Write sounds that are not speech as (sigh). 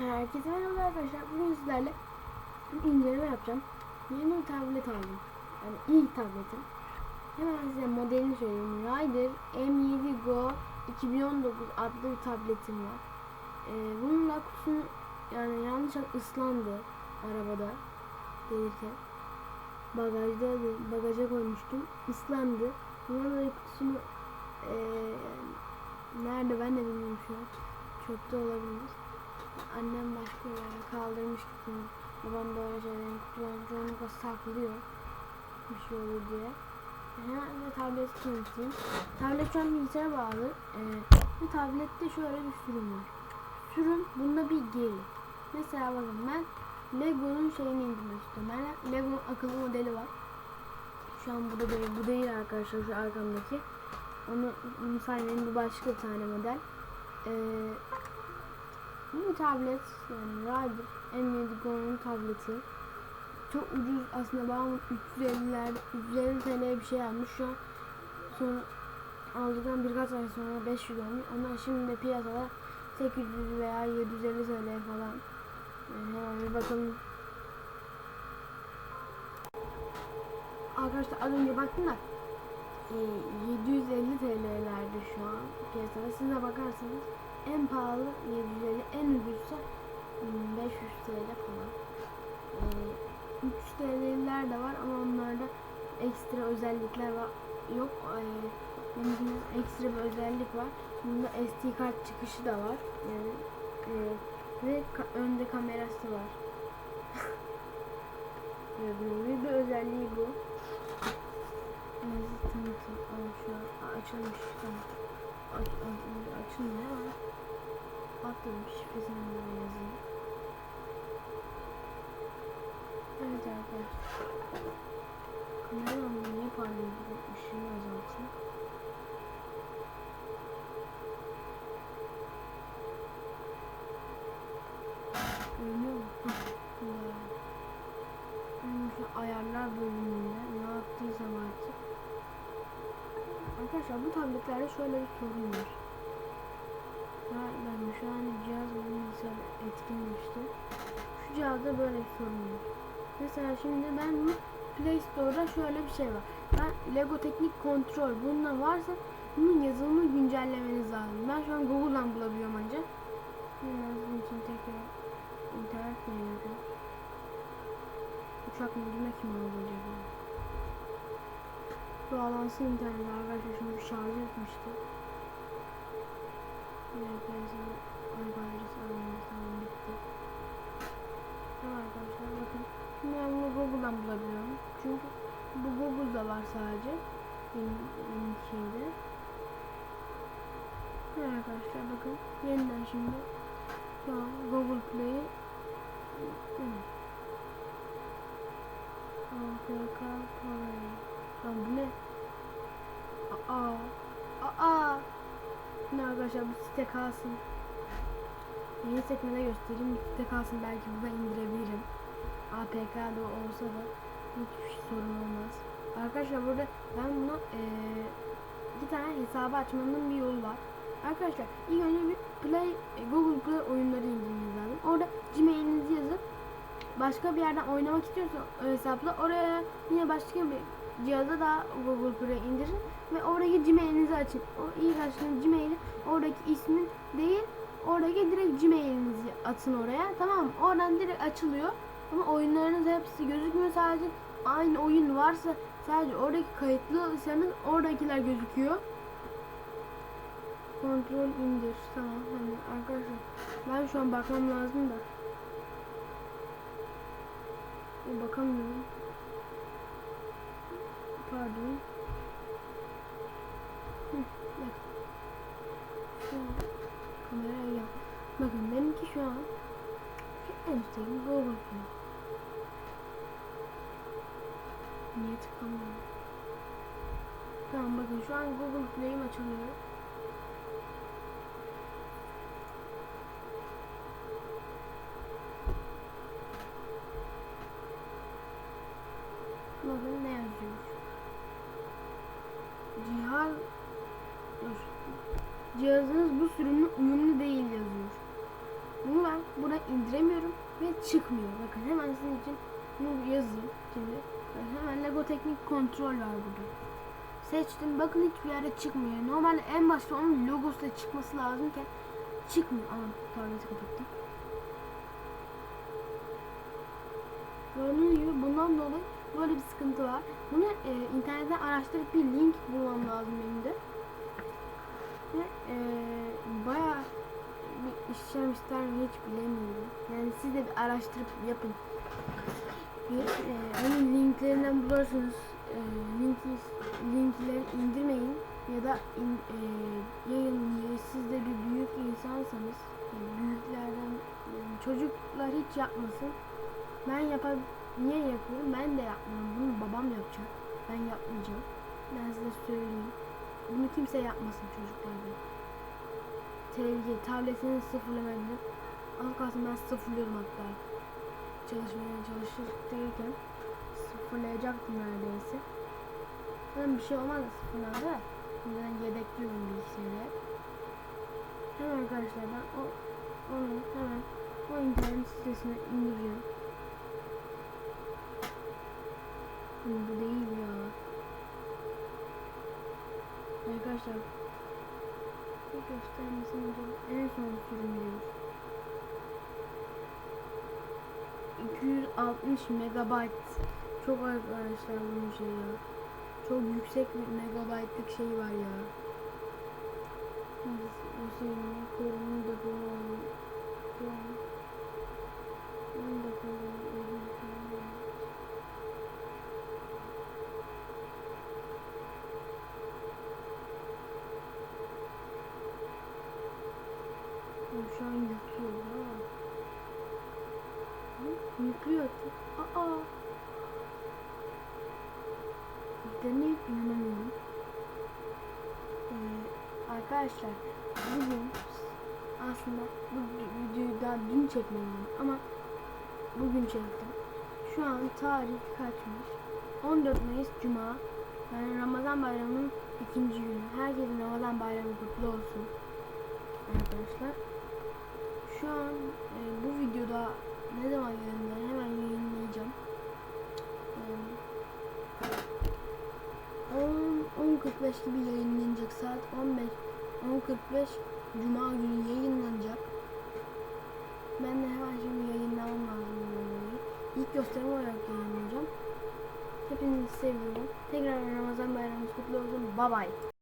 Herkese merhaba arkadaşlar. Bugün sizlerle bir inceleme yapacağım. Yeni bir tablet aldım. Yani ilk tabletim. Hemen size modelini söyleyeyim. Rider M7 Go 2019 adlı bir tabletim var. Ee, bununla kutusunu yani yanlışlıkla ıslandı arabada gelirken. Bagajda bagaja koymuştum. Islandı. Bunun böyle kutusunu ee, nerede ben de bilmiyorum şu an. Çöpte olabilir. Annem başka yere kaldırmış kutuyu. Babam böyle şeylerin kutularını çoğunlukla saklıyor. Bir şey olur diye. Hemen de tableti tanıtayım. Tablet şu an bilgisayara bağlı. Ee, bu tablette şöyle bir sürüm var. Sürüm bunda bir geri. Mesela bakın ben Lego'nun şeyini indirmek istiyorum. Ben Lego'nun akıllı modeli var. Şu an burada değil, bu değil arkadaşlar şu arkamdaki. Onu, onu saymayın bu başka tane model. Ee, bu tablet yani Rider M7 Go'nun tableti. Çok ucuz. Aslında babam 350'ler 350 TL bir şey almış. Şu an sonra aldıktan birkaç ay sonra 500 olmuş. Ama şimdi de piyasada 800 veya 750 TL falan. Yani hemen bir bakalım. Arkadaşlar az önce baktım da e, 750 TL'lerde şu an piyasada. Siz de bakarsanız en pahalı 750 en ucuzsa hmm, 500 TL falan. Ee, 3 TL'liler de var ama onlarda ekstra özellikler var. Yok. Ee, ekstra bir özellik var. Bunda SD kart çıkışı da var. Yani e, ve ka- önde kamerası var. (laughs) Gördüğünüz bir özelliği bu. Nasıl tanıtayım? Aa, şu an açılmış. Tamam. Aç, aç, açılmıyor ama Atladım şifresini de yazayım. Evet arkadaşlar. Kameramın niye parlıyor bu ışığını azaltayım. Görünüyor mu? Ayarlar bölümünde ne yaptıysam artık. Arkadaşlar bu tabletlerde şöyle bir sorun var. Ben şu an cihaz bilgisayar etkinleşti. Şu cihazda böyle bir sorun var. Mesela şimdi ben bu Play Store'da şöyle bir şey var. Ben Lego Teknik Kontrol bunda varsa bunun yazılımını güncellemeniz lazım. Ben şu an Google'dan bulabiliyorum ancak. Sizin için tekrar internet mi? Uçak moduna kim aldı acaba? Bağlansın internet arkadaşlar şimdi bir şarj etmişti. Evet ben arkadaşlar aramız tamam bitti. Tamam arkadaşlar bakın. Şimdi ben bunu Google'dan bulabiliyorum. Çünkü bu Google'da var sadece. Benim, benim şeyde. Evet arkadaşlar bakın. Yeniden şimdi an Google Play'i. APK Play. Lan bu ne? Aa. Aa. Ne arkadaşlar bu site kalsın. Yeni sekmede göstereyim. Site kalsın belki burada indirebilirim. APK'da olsa da hiçbir sorun olmaz. Arkadaşlar burada ben buna eee iki tane hesabı açmanın bir yolu var. Arkadaşlar ilk önce bir Play e, Google Play oyunları indirmeniz lazım. Orada Gmail'inizi yazıp başka bir yerden oynamak istiyorsan o hesapla oraya yine başka bir cihaza da Google Play indirin ve oradaki Gmail'inizi açın. O ilk açtığınız Gmail'i oradaki ismin değil oradaki direkt Gmail'inizi atın oraya tamam mı? Oradan direkt açılıyor ama oyunlarınız hepsi gözükmüyor sadece aynı oyun varsa sadece oradaki kayıtlıysanız oradakiler gözüküyor. Kontrol indir. Tamam hani arkadaşlar ben şu an bakmam lazım da. Bakamıyorum. Pardon. Hı, bak. Şu yap. Bakın benimki şu an en üstteki Google Play. Niye tıklamıyor? Tamam bakın şu an Google Play'im açılıyor. Bakın ne yazıyor. Cihaz Dur. Cihazınız bu sürümle uyumlu değil yazıyor. Bunu ben buraya indiremiyorum ve çıkmıyor. Bakın hemen sizin için bunu yazayım şimdi. Hemen Lego Teknik Kontrol var burada. Seçtim. Bakın hiçbir yerde çıkmıyor. Normalde en başta onun logosu da çıkması lazımken çıkmıyor. Aman tableti kapattım. Gördüğünüz gibi bundan dolayı böyle bir sıkıntı var. Bunu e, internetten araştırıp bir link bulmam lazım benim de. Ve e, bayağı bir işlem ister mi hiç bilemiyorum. Yani siz de bir araştırıp yapın. Bir, e, onun linklerinden bulursunuz. E, linki, linkleri indirmeyin ya da in, e, yayınlayın. Siz de bir büyük insansanız yani büyüklerden yani çocuklar hiç yapmasın. Ben yapar niye yapıyorum? Ben de yapmıyorum. Bunu babam yapacak. Ben yapmayacağım. Ben size söyleyeyim. Bunu kimse yapmasın çocuklardan. Televizyon, tabletini sıfırlamayabilir. Az kalsın ben sıfırlıyordum hatta. Çalışmaya çalışırken sıfırlayacaktım neredeyse. Zaten bir şey olmaz da sıfırlandı da. Şimdiden yedekliyorum bilgisayarı. Hemen arkadaşlar ben o onu hemen o internet sitesine. Hı, Bu değil ya. Arkadaşlar bir göstermesini de en son sürümlüyoruz. 260 megabayt çok arkadaşlar bunun şey ya. Çok yüksek bir megabaytlık şey var ya. O şu an yüklüyor ha. Hı, Yüklüyor. Aa. Deneyip inanamıyorum. Ee, arkadaşlar bugün aslında bu videoyu daha dün çekmeliydim ama bugün çektim. Şu an tarih kaçmış? 14 Mayıs Cuma. Yani Ramazan bayramının ikinci günü. Herkesin Ramazan bayramı kutlu olsun. Arkadaşlar. Şu an e, bu videoda ne zaman yayınlanır hemen yayınlayacağım. E, 10 10.45 gibi yayınlanacak saat 15 10.45 Cuma günü yayınlanacak. Ben de hemen şimdi yayınlamam lazım videoyu. İlk gösterim olarak yayınlayacağım. Hepinizi seviyorum. Tekrar Ramazan bayramınız kutlu olsun. Bye bye.